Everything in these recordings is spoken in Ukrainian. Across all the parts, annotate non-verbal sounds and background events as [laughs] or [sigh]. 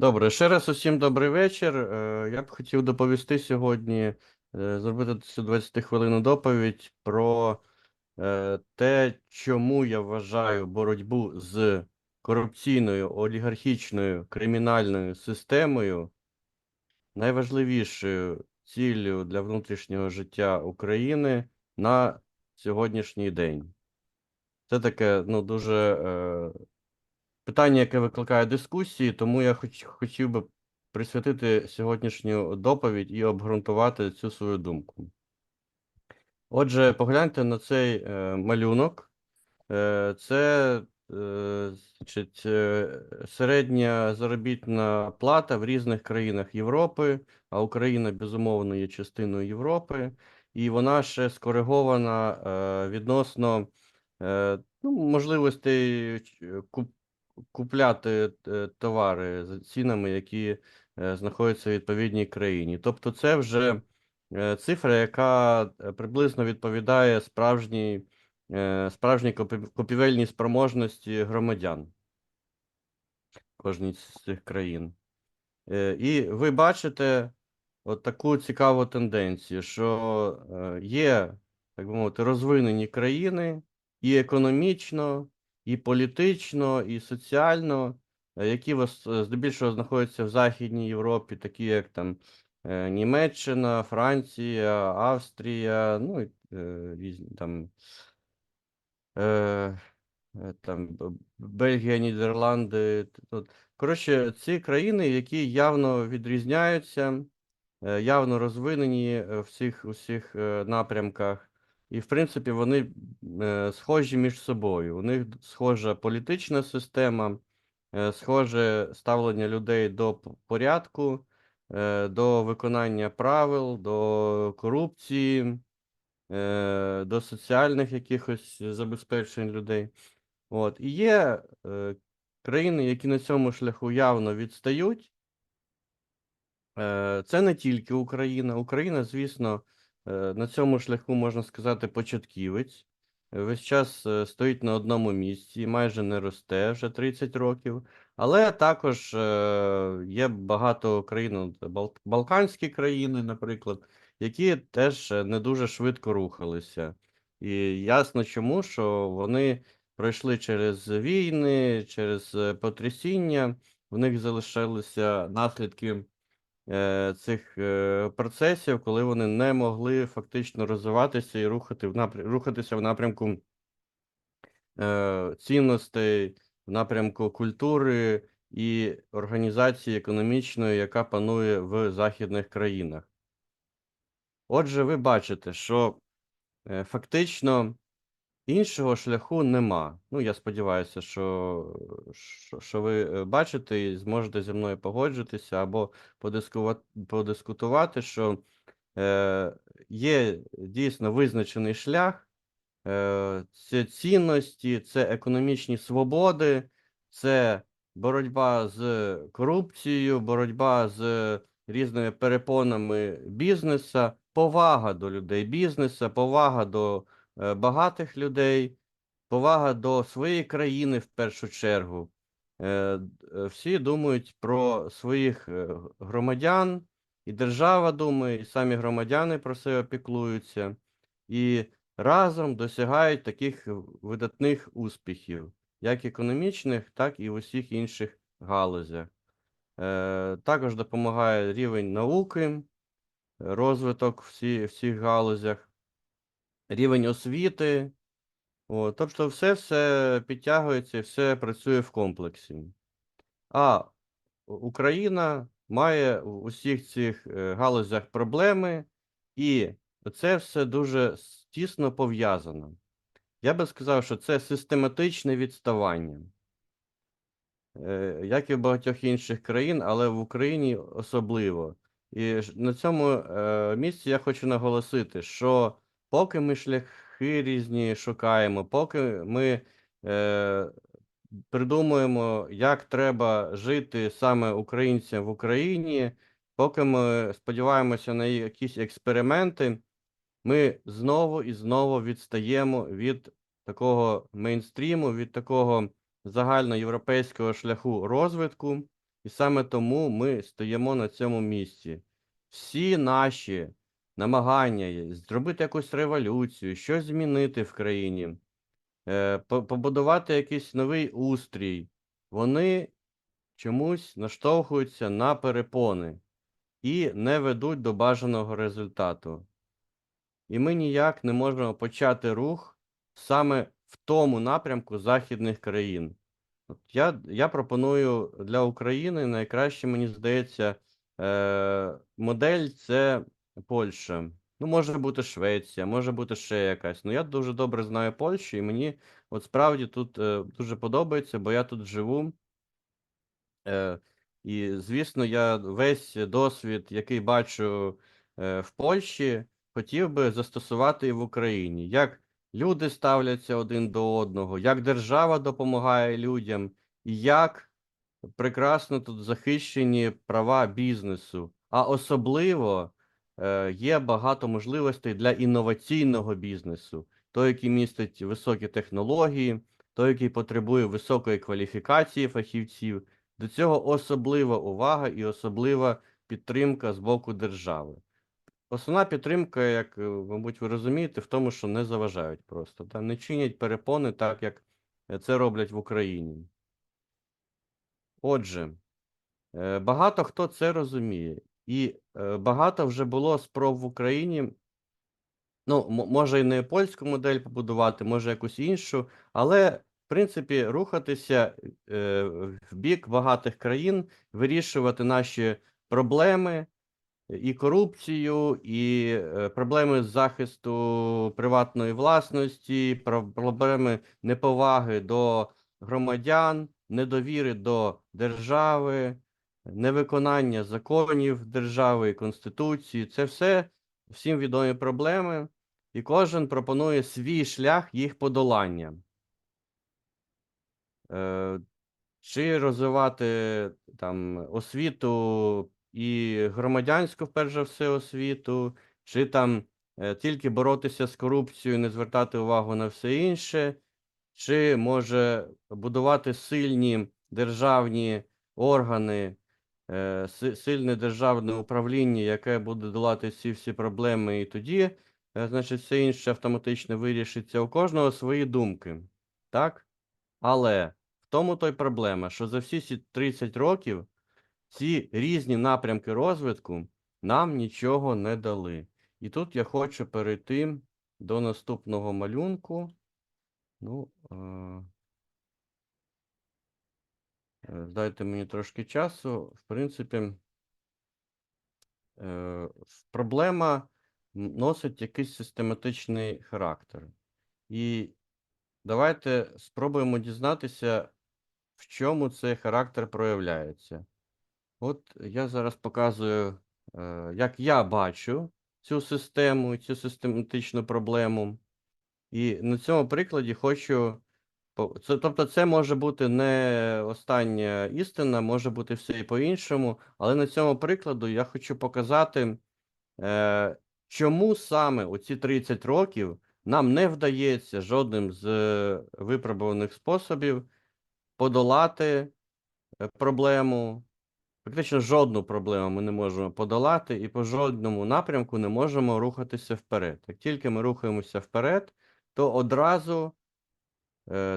Добре, ще раз усім добрий вечір. Е, Я б хотів доповісти сьогодні, е, зробити цю 20 хвилинну доповідь про е, те, чому я вважаю боротьбу з корупційною, олігархічною кримінальною системою найважливішою ціллю для внутрішнього життя України на сьогоднішній день. Це таке, ну, дуже питання, яке викликає дискусії, тому я хоч, хотів би присвятити сьогоднішню доповідь і обґрунтувати цю свою думку. Отже, погляньте на цей е, малюнок. Е, це е, значить, е, середня заробітна плата в різних країнах Європи, а Україна, безумовно, є частиною Європи, і вона ще скоригована е, відносно е, ну, можливостей куп- купляти е, товари за цінами, які е, знаходяться в відповідній країні. Тобто, це вже е, цифра, яка приблизно відповідає справжній, справжній купівельній спроможності громадян кожній з цих країн. І ви бачите от таку цікаву тенденцію, що є, так би мовити, розвинені країни і економічно, і політично, і соціально, е, які вос- е, здебільшого знаходяться в Західній Європі, такі як там е, Німеччина, Франція, Австрія, ну і різні там. Там Бельгія, Нідерланди. тут. Коротше, ці країни, які явно відрізняються, явно розвинені в всіх усіх напрямках, і в принципі вони е, схожі між собою. У них схожа політична система, е, схоже ставлення людей до порядку, е, до виконання правил, до корупції до соціальних якихось забезпечень людей. От. І є країни, які на цьому шляху явно відстають. Це не тільки Україна. Україна, звісно, на цьому шляху, можна сказати, початківець. Е, Весь час е, стоїть на одному місці, майже не росте вже 30 років. Але також е, є багато країн, Балканські країни, наприклад, які теж е, не дуже швидко рухалися. І ясно чому, що вони пройшли через війни, через е, потрясіння, в них залишилися наслідки е, цих е, процесів, коли вони не могли фактично розвиватися і рухати в напря... рухатися в напрямку е, цінностей, в напрямку культури і організації економічної, яка панує в західних країнах. Отже, ви бачите, що е, фактично іншого шляху нема. Ну, я сподіваюся, що, що, що ви е, бачите і зможете зі мною погоджуватися або подискутувати, що е, є дійсно визначений шлях, е, це цінності, це економічні свободи, це боротьба з корупцією, боротьба з різними перепонами бізнеса, повага до людей бізнеса, повага до багатих людей, повага до своєї країни в першу чергу. Е, е, Всі думають про своїх е, громадян, і держава думає, і самі громадяни про себе піклуються, і разом досягають таких видатних успіхів, як економічних, так і в усіх інших галузях. Е, Також допомагає рівень науки, розвиток всі, всіх галузях, рівень освіти. О, тобто все все підтягується, все працює в комплексі. А Україна має у усіх цих е, галузях проблеми, і це все дуже тісно пов'язано. Я би сказав, що це систематичне відставання, е, як і в багатьох інших країн, але в Україні особливо. І на цьому е, місці я хочу наголосити, що поки ми шляхи різні шукаємо, поки ми е, придумуємо, як треба жити саме українцям в Україні, поки ми сподіваємося на якісь експерименти, ми знову і знову відстаємо від такого мейнстріму, від такого загальноєвропейського шляху розвитку. і саме тому ми стоїмо на цьому місці. Всі наші намагання зробити якусь революцію, щось змінити в країні, е, побудувати якийсь новий устрій, вони чомусь наштовхуються на перепони і не ведуть до бажаного результату. І ми ніяк не можемо почати рух саме в тому напрямку західних країн. От я, я пропоную для України найкраще, мені здається, е, модель це Польща. Ну, може бути Швеція, може бути ще якась. Ну, я дуже добре знаю Польщу, і мені от справді тут е, дуже подобається, бо я тут живу. Е, і, звісно, я весь досвід, який бачу е, в Польщі, хотів би застосувати і в Україні. Як люди ставляться один до одного, як держава допомагає людям, і як прекрасно тут захищені права бізнесу. А особливо є багато можливостей для інноваційного бізнесу, той, який містить високі технології, той, який потребує високої кваліфікації фахівців. До цього особлива увага і особлива підтримка з боку держави. Основна підтримка, як, е, мабуть, ви розумієте, в тому, що не заважають просто, та не чинять перепони так, як е, це роблять в Україні. Отже, е, багато хто це розуміє, і е, багато вже було спроб в Україні. Ну, може і не польську модель побудувати, може якусь іншу, але в принципі рухатися е, в бік багатих країн, вирішувати наші проблеми, і корупцію, і е, проблеми з захисту приватної власності, проблеми неповаги до громадян, недовіри до держави, невиконання законів держави конституції. Це все всім відомі проблеми, і кожен пропонує свій шлях їх подолання. Е, чи розвивати там освіту і громадянську, перш за все, освіту, чи там е, тільки боротися з корупцією, не звертати увагу на все інше, чи може будувати сильні державні органи, сильне державне управління, яке буде долати ці всі проблеми, і тоді, е, значить, все інше автоматично вирішиться. У кожного свої думки, так? Але в тому то й проблема, що за всі ці 30 років ці різні напрямки розвитку нам нічого не дали. І тут я хочу перейти до наступного малюнку. Ну, е, е, дайте мені трошки часу. В принципі, е, проблема носить якийсь систематичний характер. І давайте спробуємо дізнатися, в чому цей характер проявляється. От я зараз показую, е, як я бачу цю систему, цю систематичну проблему. І на цьому прикладі хочу. По- Це, тобто, це може бути не остання істина, може бути все і по-іншому. Але на цьому прикладу я хочу показати, е, чому саме у ці 30 років нам не вдається жодним з е, випробуваних способів подолати е, проблему. Фактично жодну проблему ми не можемо подолати, і по жодному напрямку не можемо рухатися вперед. Як тільки ми рухаємося вперед, то одразу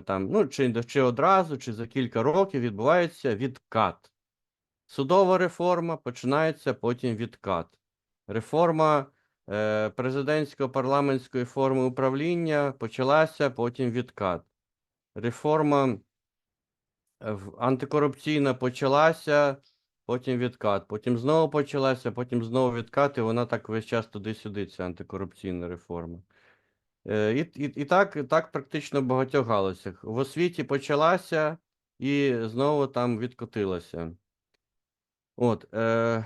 там, ну, чи, чи одразу, чи за кілька років відбувається відкат. Судова реформа починається потім відкат. Реформа е, президентсько-парламентської форми управління почалася, потім відкат. Реформа е, антикорупційна почалася, потім відкат. Потім знову почалася, потім знову відкат, і вона так весь час туди-сюди, ця антикорупційна реформа. Е, І, і, і так, так практично в багатьох галузях. В освіті почалася і знову там відкотилася. От, е,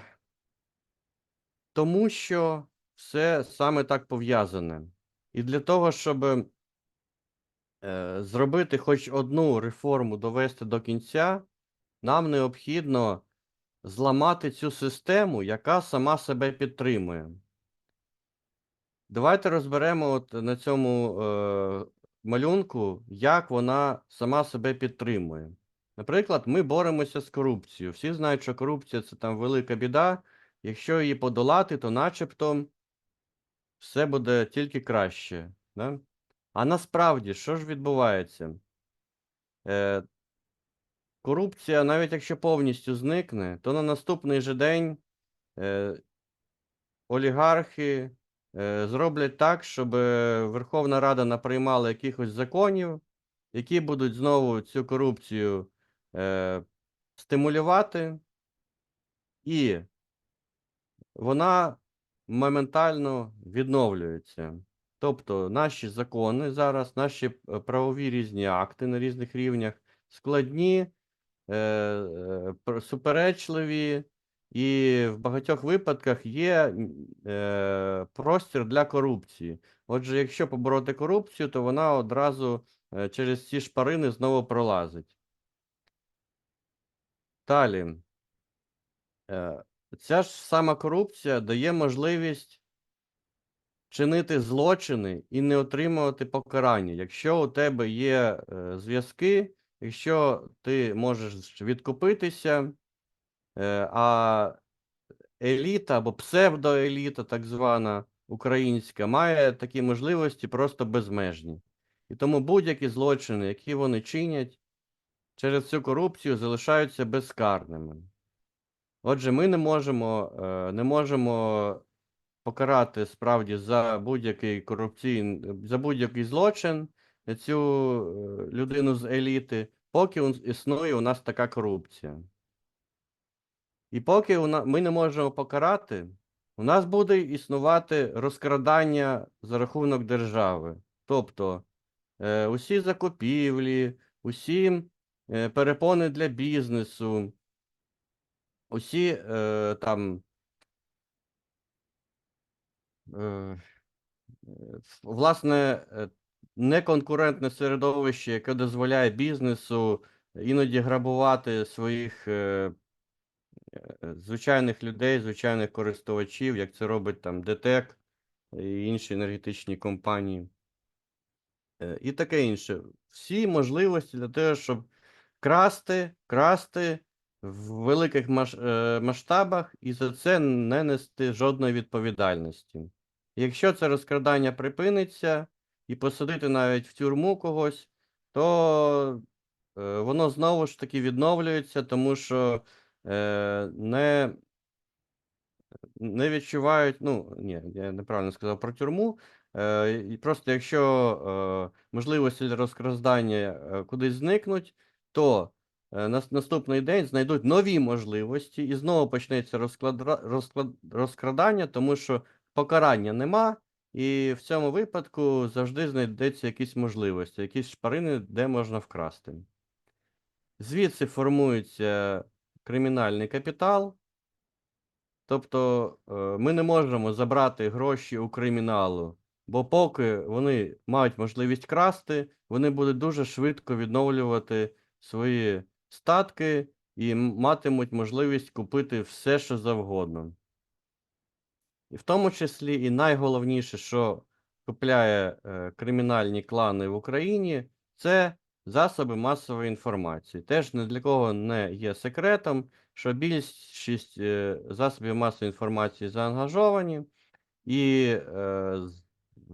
тому що все саме так пов'язане. І для того, щоб е, зробити хоч одну реформу, довести до кінця, нам необхідно зламати цю систему, яка сама себе підтримує. Давайте розберемо от на цьому е, малюнку, як вона сама себе підтримує. Наприклад, ми боремося з корупцією. Всі знають, що корупція це там велика біда. Якщо її подолати, то начебто все буде тільки краще. Да? А насправді, що ж відбувається? Е, корупція, навіть якщо повністю зникне, то на наступний же день е, олігархи зроблять так, щоб е, Верховна Рада наприймала якихось законів, які будуть знову цю корупцію е, стимулювати, і вона моментально відновлюється. Тобто наші закони зараз, наші е, правові різні акти на різних рівнях складні, е, е, суперечливі, і в багатьох випадках є е, простір для корупції. Отже, якщо побороти корупцію, то вона одразу е, через ці шпарини знову пролазить. Далі. Е, Ця ж сама корупція дає можливість чинити злочини і не отримувати покарання. Якщо у тебе є е, зв'язки, якщо ти можеш відкупитися, а еліта або псевдоеліта, так звана українська, має такі можливості просто безмежні. І тому будь-які злочини, які вони чинять, через цю корупцію залишаються безкарними. Отже, ми не можемо, е, не можемо покарати справді за будь-який корупційний, за будь-який злочин цю е, людину з еліти, поки існує у нас така корупція. І поки ми не можемо покарати, у нас буде існувати розкрадання за рахунок держави. Тобто е, усі закупівлі, усі е, перепони для бізнесу, усі е, там власне неконкурентне середовище, яке дозволяє бізнесу іноді грабувати своїх звичайних людей, звичайних користувачів, як це робить там ДТЕК і інші енергетичні компанії. Е, І таке інше. Всі можливості для того, щоб красти, красти в великих е, масштабах і за це не нести жодної відповідальності. Якщо це розкрадання припиниться і посадити навіть в тюрму когось, то е, воно знову ж таки відновлюється, тому що е, не, не відчувають, ну ні, я неправильно сказав про тюрму. Е, просто якщо е, можливості для е, кудись зникнуть, то нас- наступний день знайдуть нові можливості і знову почнеться розкладра- розклад, розкрадання, тому що покарання нема, і в цьому випадку завжди знайдеться якісь можливості, якісь шпарини, де можна вкрасти. Звідси формується кримінальний капітал. Тобто е, ми не можемо забрати гроші у криміналу, бо поки вони мають можливість красти, вони будуть дуже швидко відновлювати свої статки і матимуть можливість купити все, що завгодно. І в тому числі і найголовніше, що купляє е, кримінальні клани в Україні, це засоби масової інформації. Теж ні для кого не є секретом, що більшість е, засобів масової інформації заангажовані, і е,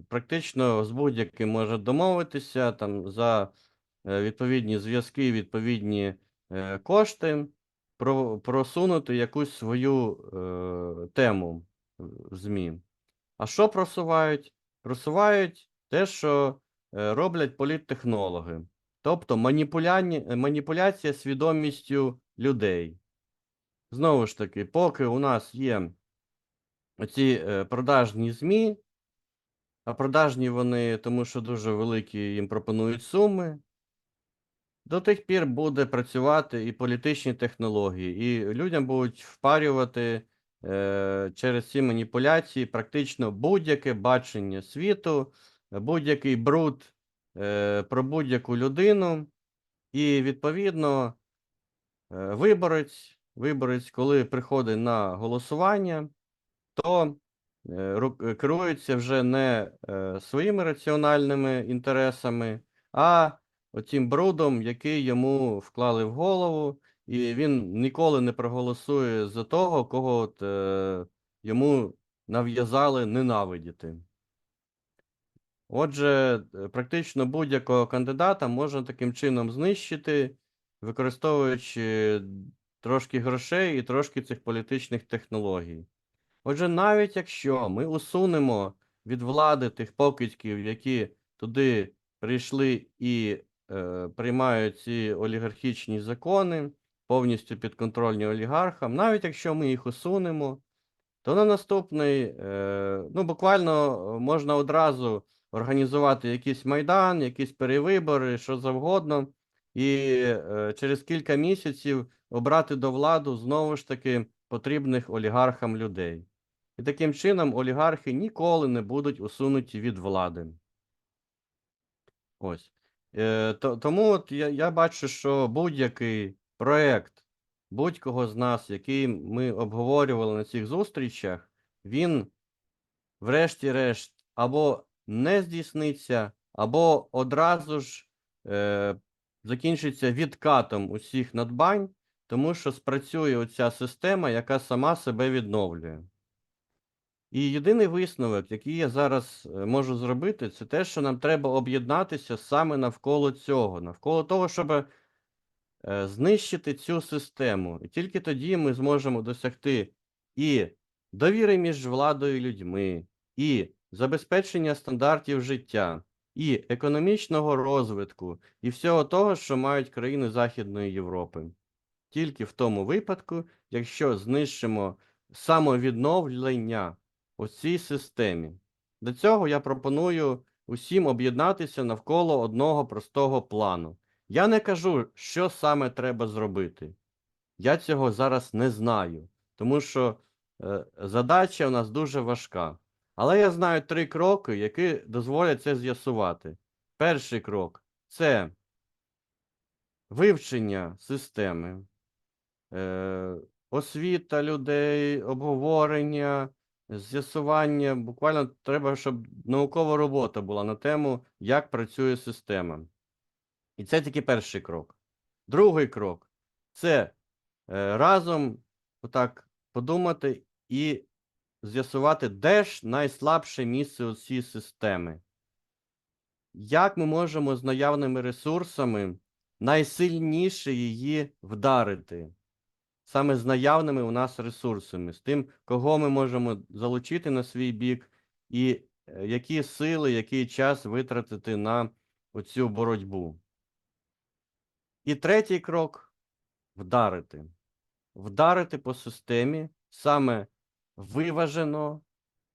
практично з будь-яким може домовитися там за е, відповідні зв'язки, відповідні е, кошти, про, просунути якусь свою е, тему в ЗМІ. А що просувають? Просувають те, що е, роблять політтехнологи, тобто маніпуляція свідомістю людей. Знову ж таки, поки у нас є оці е, продажні ЗМІ, а продажні вони, тому що дуже великі їм пропонують суми, до тих пір буде працювати і політичні технології, і людям будуть впарювати е, через ці маніпуляції практично будь-яке бачення світу, будь-який бруд про будь-яку людину, і відповідно е, виборець, виборець, коли приходить на голосування, то е, ру- е, керується вже не е, своїми раціональними інтересами, а оцім брудом, який йому вклали в голову, і він ніколи не проголосує за того, кого от, е, йому нав'язали ненавидіти. Отже, е, практично будь-якого кандидата можна таким чином знищити, використовуючи трошки грошей і трошки цих політичних технологій. Отже, навіть якщо ми усунемо від влади тих покидьків, які туди прийшли і е, приймають ці олігархічні закони, повністю підконтрольні олігархам, навіть якщо ми їх усунемо, то на наступний, е, ну буквально е, можна одразу організувати якийсь майдан, якісь перевибори, що завгодно, і е, через кілька місяців обрати до владу знову ж таки потрібних олігархам людей. І таким чином олігархи ніколи не будуть усунуті від влади. Ось. Е, то, тому от я, я бачу, що будь-який проект будь-кого з нас, який ми обговорювали на цих зустрічах, він, врешті-решт, або не здійсниться, або одразу ж е, закінчиться відкатом усіх надбань, тому що спрацює оця система, яка сама себе відновлює. І єдиний висновок, який я зараз е, можу зробити, це те, що нам треба об'єднатися саме навколо цього, навколо того, щоб е, знищити цю систему. І тільки тоді ми зможемо досягти і довіри між владою і людьми, і забезпечення стандартів життя, і економічного розвитку, і всього того, що мають країни Західної Європи. Тільки в тому випадку, якщо знищимо самовідновлення у цій системі. До цього я пропоную усім об'єднатися навколо одного простого плану. Я не кажу, що саме треба зробити. Я цього зараз не знаю, тому що е, задача у нас дуже важка. Але я знаю три кроки, які дозволять це з'ясувати. Перший крок це вивчення системи, е, освіта людей, обговорення, з'ясування. Буквально треба, щоб наукова робота була на тему, як працює система. І це тільки перший крок. Другий крок це е, разом отак подумати і з'ясувати, де ж найслабше місце у цій системи. Як ми можемо з наявними ресурсами найсильніше її вдарити? Саме з наявними у нас ресурсами, з тим, кого ми можемо залучити на свій бік, і е, які сили, який час витратити на оцю боротьбу. І третій крок вдарити. Вдарити по системі саме виважено,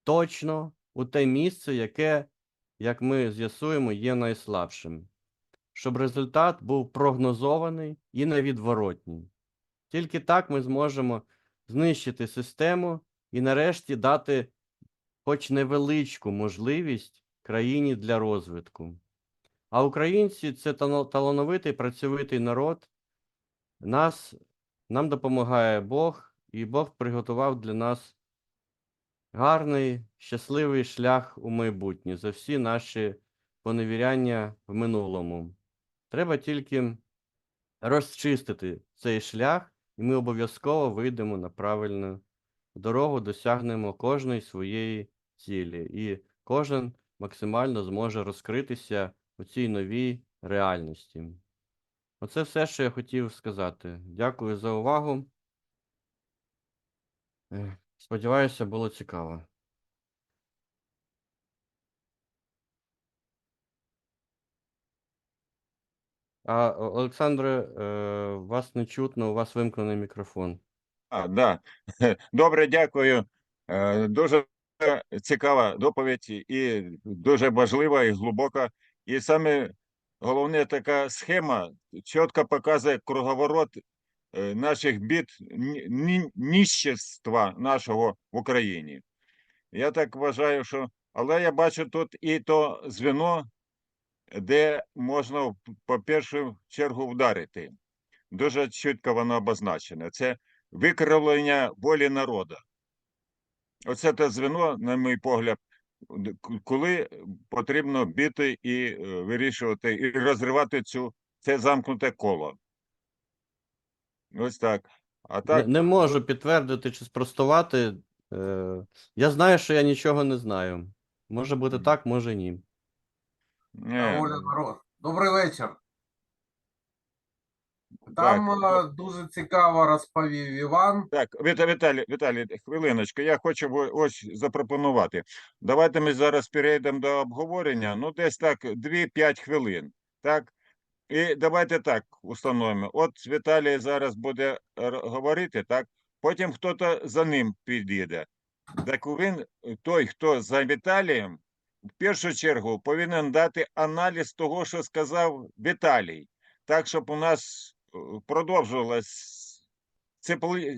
точно у те місце, яке, як ми з'ясуємо, є найслабшим, щоб результат був прогнозований і невідворотній. Тільки так ми зможемо знищити систему і нарешті дати хоч невеличку можливість країні для розвитку. А українці це талановитий працьовитий народ. Нас, нам допомагає Бог, і Бог приготував для нас гарний, щасливий шлях у майбутнє за всі наші поневіряння в минулому. Треба тільки розчистити цей шлях, і ми обов'язково вийдемо на правильну дорогу, досягнемо кожної своєї цілі, і кожен максимально зможе розкритися у цій новій реальності. Оце все, що я хотів сказати. Дякую за увагу. Сподіваюся, було цікаво. А, Олександре, е, вас не чутно, у вас вимкнений мікрофон. А, да. [laughs] Добре, дякую. Е, Дуже цікава доповідь і дуже важлива і глибока. І саме головне, така схема чітко показує круговорот наших бід, ні- ні- ніщенства нашого в Україні. Я так вважаю, що але я бачу тут і то звіно, де можна по першу чергу вдарити. Дуже чітко воно обозначене. Це викривлення волі народу. Оце те звено, на мій погляд, коли потрібно бити і е, вирішувати, і розривати цю, це замкнуте коло. Ось так. А Не, так, не можу підтвердити чи спростувати. Е, я знаю, що я нічого не знаю. Може бути так, може ні. не, Оля Народ. Добрий вечір. Там е, дуже цікаво розповів Іван. Так, Віта- Віталій, Віталій, хвилиночку, я хочу во- ось запропонувати. Давайте ми зараз перейдемо до обговорення, ну десь так 2-5 хвилин, так? І давайте так установимо. От Віталій зараз буде говорити, так? Потім хтось за ним підійде. Так він, той, хто за Віталієм, в першу чергу повинен дати аналіз того, що сказав Віталій, так, щоб у нас е, продовжувалось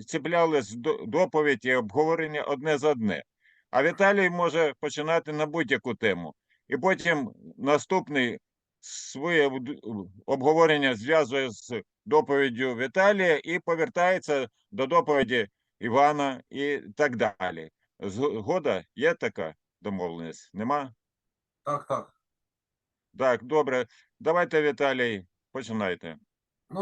цеплялись доповідь і обговорення одне з одне. А Віталій може починати на будь-яку тему. І потім наступний своє обговорення зв'язує з доповіддю Віталія і повертається до доповіді Івана і так далі. Згода є така домовленість? Нема? Так, так. Так, добре. Давайте, Віталій, починайте.